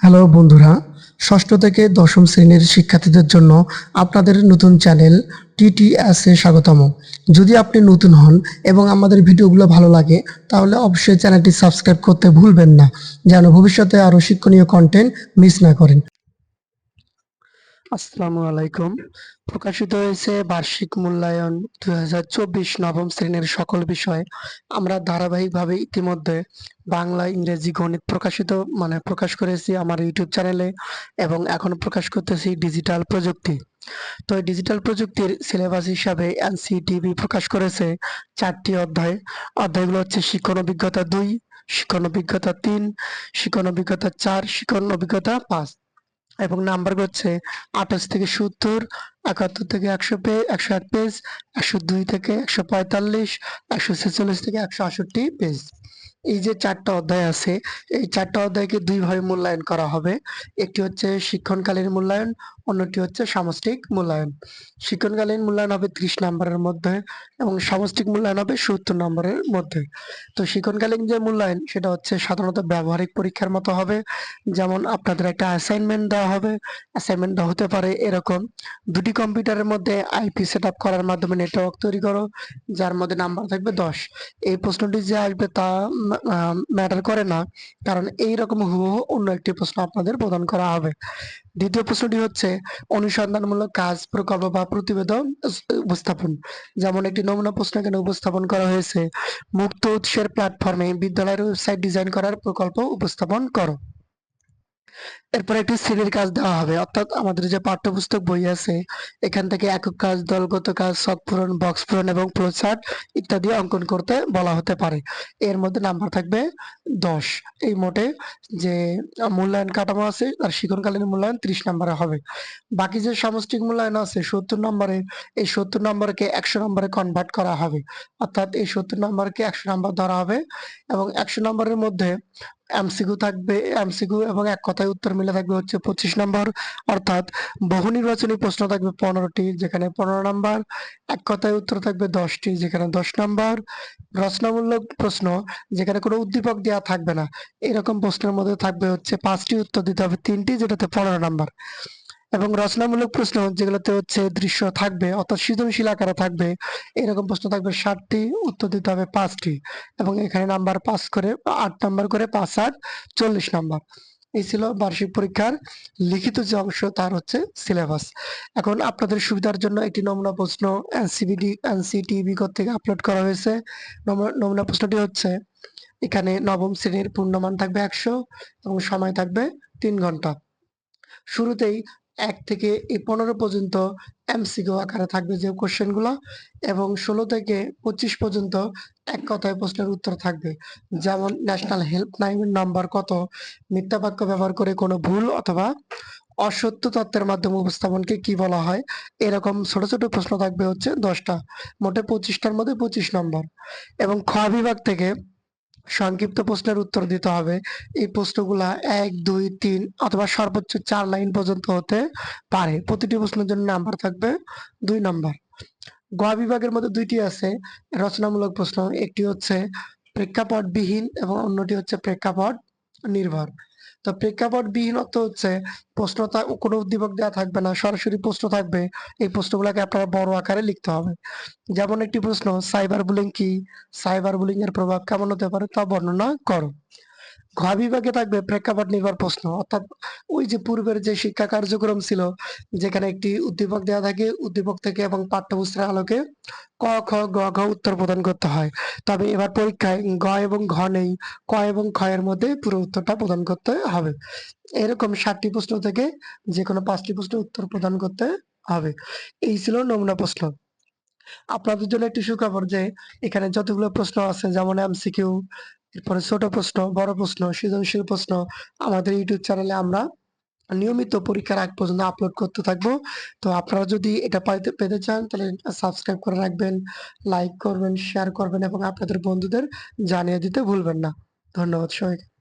Hello বন্ধুরা, ষষ্ঠ থেকে দশম শ্রেণির শিক্ষার্থীদের জন্য আপনাদের নতুন চ্যানেল টিটিএস স্বাগতম। যদি আপনি নতুন হন এবং আমাদের ভিডিওগুলো ভালো লাগে, তাহলে অবশ্যই চ্যানেলটি সাবস্ক্রাইব করতে ভুলবেন না, যেন ভবিষ্যতে আরও শিক্ষণীয় কন্টেন্ট মিস না করেন। আসসালামু আলাইকুম। প্রকাশিত হয়েছে বার্ষিক মূল্যায়ন দুই হাজার চব্বিশ নবম শ্রেণির সকল বিষয়। আমরা ধারাবাহিকভাবে ইতিমধ্যে বাংলা, ইংরেজি, গণিত প্রকাশিত মানে প্রকাশ করেছি আমার ইউটিউব চ্যানেলে এবং এখন প্রকাশ করতেছি ডিজিটাল প্রযুক্তি। তো ডিজিটাল প্রযুক্তির সিলেবাস হিসাবে এনসিটিভি প্রকাশ করেছে চারটি অধ্যায়। অধ্যায়গুলো হচ্ছে শিক্ষণ অভিজ্ঞতা দুই, শিক্ষণ অভিজ্ঞতা তিন, শিক্ষণ অভিজ্ঞতা চার, শিক্ষণ অভিজ্ঞতা পাঁচ। এবং নাম্বার হচ্ছে আঠাশ থেকে সত্তর, একাত্তর থেকে একশো পে, একশো এক পেজ একশো দুই থেকে একশো পঁয়তাল্লিশ, একশো ছেচল্লিশ থেকে একশো আষট্টি পেজ এই যে চারটা অধ্যায় আছে, এই চারটা অধ্যায়কে দুই ভাবে মূল্যায়ন করা হবে। একটি হচ্ছে শিক্ষণকালীন মূল্যায়ন, অন্যটি হচ্ছে সামষ্টিক মূল্যায়ন। শিক্ষণকালীন মূল্যায়ন হবে ত্রিশ নম্বরের মধ্যে এবং সামষ্টিক মূল্যায়ন হবে সত্তর নম্বরের মধ্যে। তো শিক্ষণকালীন যে মূল্যায়ন, সেটা হচ্ছে সাধারণত ব্যবহারিক পরীক্ষার মতো হবে। যেমন আপনাদের একটা অ্যাসাইনমেন্ট দেওয়া হবে অ্যাসাইনমেন্টটা হতে পারে এরকম। দুটি কম্পিউটারের মধ্যে আইপি সেট আপ করার মাধ্যমে নেটওয়ার্ক তৈরি করো, যার মধ্যে নাম্বার থাকবে দশ। এই প্রশ্নটি যে আসবে তা ম্যাটার করে না। কারণ এই রকম হুবহু অন্য একটি প্রশ্ন আপনাদের প্রদান করা হবে। দ্বিতীয় প্রশ্নটি হচ্ছে, অনুসন্ধানমূলক কাজ, প্রকল্প বা প্রতিবেদন উপস্থাপন। যেমন একটি নমুনা প্রশ্ন এখানে উপস্থাপন করা হয়েছে, মুক্ত উৎসের প্ল্যাটফর্মে বিদ্যালয়ের ওয়েবসাইট ডিজাইন করার প্রকল্প উপস্থাপন করো। এরপর একটি শ্রেণির কাজ দেওয়া হবে। অর্থাৎ আমাদের যে পাঠ্যপুস্তক বই আছে, এখান থেকে একক কাজ, দলগত কাজ, শখ পূরণ, বক্স পূরণ এবং ফ্লোচার্ট ইত্যাদি অঙ্কন করতে বলা হতে পারে। এর মধ্যে নাম্বার থাকবে দশ। এই মোটে যে মূল্যায়ন কাঠামো আছে, তার শিক্ষণকালীন মূল্যায়ন ত্রিশ নম্বরে হবে। বাকি যে সামষ্টিক মূল্যায়ন আছে, সত্তর নম্বরে, এই সত্তর নম্বরকে একশো নম্বরে কনভার্ট করা হবে। অর্থাৎ এই সত্তর নম্বরকে একশো নম্বর ধরা হবে এবং একশো নম্বরের মধ্যে এমসিকিউ থাকবে এমসিকিউ এবং এক কথায় উত্তর মিলে থাকবে হচ্ছে পঁচিশ নম্বর। অর্থাৎ বহু নির্বাচনী প্রশ্ন থাকবে পনেরোটি, যেখানে পনেরো নম্বর, এক কথায় উত্তর থাকবে দশটি, যেখানে দশ নম্বর রচনামূলক প্রশ্ন, যেখানে কোনো উদ্দীপক দেওয়া থাকবে না। এরকম প্রশ্নের মধ্যে থাকবে হচ্ছে পাঁচটি উত্তর দিতে হবে, তিনটি যেটাতে পনেরো নম্বর। এবং রচনামূলক প্রশ্ন যেগুলোতে হচ্ছে দৃশ্য থাকবে, অর্থাৎ সৃজনশীল আকারে থাকবে, এরকম প্রশ্ন থাকবে ষাটটি, উত্তর দিতে হবে পাঁচটি। এবং এখানে নাম্বার পাস করে, আট নাম্বার করে পাঁচ আট চল্লিশ নাম্বার এই ছিল বার্ষিক পরীক্ষার লিখিত যে অংশ, তার হচ্ছে সিলেবাস এখন আপনাদের সুবিধার জন্য একটি নমুনা প্রশ্ন এনসিবিডি এনসিটিভি থেকে আপলোড করা হয়েছে। নমুনা- প্রশ্নটি হচ্ছে, এখানে নবম শ্রেণির পূর্ণমান থাকবে একশো এবং সময় থাকবে তিন ঘণ্টা। শুরুতেই এক থেকে এই পনেরো পর্যন্ত এমসিকিউ আকারে থাকবে যে কোশ্চেনগুলো এবং ষোলো থেকে পঁচিশ পর্যন্ত এক কথায় প্রশ্নের উত্তর থাকবে। যেমন ন্যাশনাল হেল্পলাইন নাম্বার কত? মিথ্যা বাক্য ব্যবহার করে কোনো ভুল অথবা অসত্য তথ্যের মাধ্যমে উপস্থাপনকে কি বলা হয়? এরকম ছোট ছোট প্রশ্ন থাকবে হচ্ছে দশটা। মোটে পঁচিশটার মধ্যে পঁচিশ নম্বর এবং খ বিভাগ থেকে সংক্ষিপ্ত প্রশ্নের উত্তর দিতে হবে। এই প্রশ্নগুলা এক, দুই, তিন অথবা সর্বোচ্চ চার লাইন পর্যন্ত হতে পারে। প্রতিটি প্রশ্নের জন্য নাম্বার থাকবে দুই নাম্বার। গ বিভাগের মধ্যে দুইটি আছে, রচনামূলক প্রশ্ন। একটি হচ্ছে প্রেক্ষাপট বিহীন এবং অন্যটি হচ্ছে প্রেক্ষাপট নির্ভর। তো প্রেক্ষাপট বিহীন অর্থ হচ্ছে প্রশ্ন কোনো উদ্দীপক দেওয়া থাকবে না, সরাসরি প্রশ্ন থাকবে। এই প্রশ্নগুলোকে আপনারা বড় আকারে লিখতে হবে। যেমন একটি প্রশ্ন সাইবার বুলিং কি? সাইবার বুলিং এর প্রভাব কেমন হতে পারে? তা বর্ণনা করো। ঘ বিভাগে থাকবে প্রেক্ষাপট নির্ভর প্রশ্ন। অর্থাৎ ওই যে পূর্বের যে শিক্ষা কার্যক্রম ছিল, যেখানে একটি উদ্দীপক দেওয়া থাকে, উদ্দীপক থেকে এবং পাঠ্যপুস্তকের আলোকে ক, খ, গ, ঘ উত্তর প্রদান করতে হয়। তবে এবার পরীক্ষায় গ এবং ঘ নেই, ক এবং খ এর মধ্যে পুরো উত্তরটা প্রদান করতে হবে। এরকম ষাটটি প্রশ্ন থেকে যে কোনো পাঁচটি প্রশ্নের উত্তর প্রদান করতে হবে। এই ছিল নমুনা প্রশ্ন। আপনাদের জন্য একটি সুখবর যে, এখানে যতগুলো প্রশ্ন আছে, যেমন এমসিকিউ এরপরে ছোট প্রশ্ন, বড় প্রশ্ন, সৃজনশীল প্রশ্ন। আমাদের ইউটিউব চ্যানেলে আমরা নিয়মিত পরীক্ষার আগ পর্যন্ত আপলোড করতে থাকব। তো আপনারা যদি এটা পাইতে, পেতে চান, তাহলে সাবস্ক্রাইব করে রাখবেন লাইক করবেন শেয়ার করবেন এবং আপনাদের বন্ধুদের জানিয়ে দিতে ভুলবেন না। ধন্যবাদ সবাইকে।